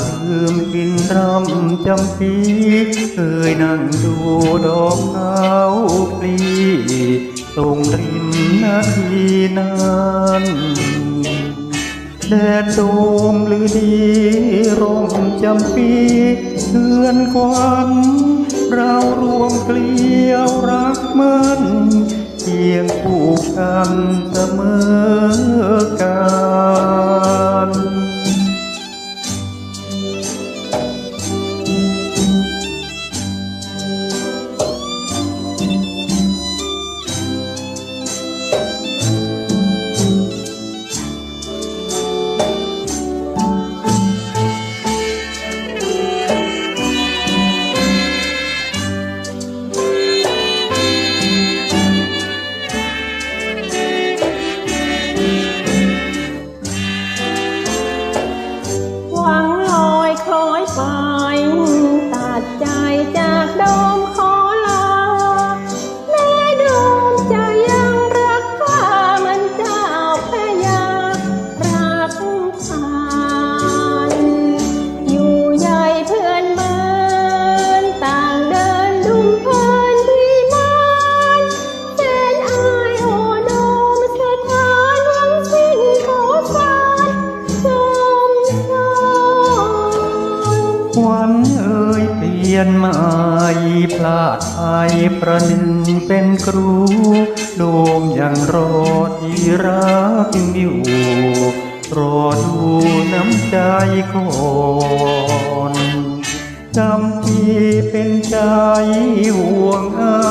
ลืมกินรำจำปีเคยนั่งดูดอกขาวปลีตรงริมนาทีนั้นแดดโดมหรือดีร่มจำปีเทือนควันเรารวมเกลียวรักมันเคียงคู่กันเสมอกัน ยเปลี่ยนใหม่พลาดไปประหนึ่งเป็นครูโดมยังรอที่รักอยู่รอดูน้ำใจคนจำที่เป็นใจห่วงอา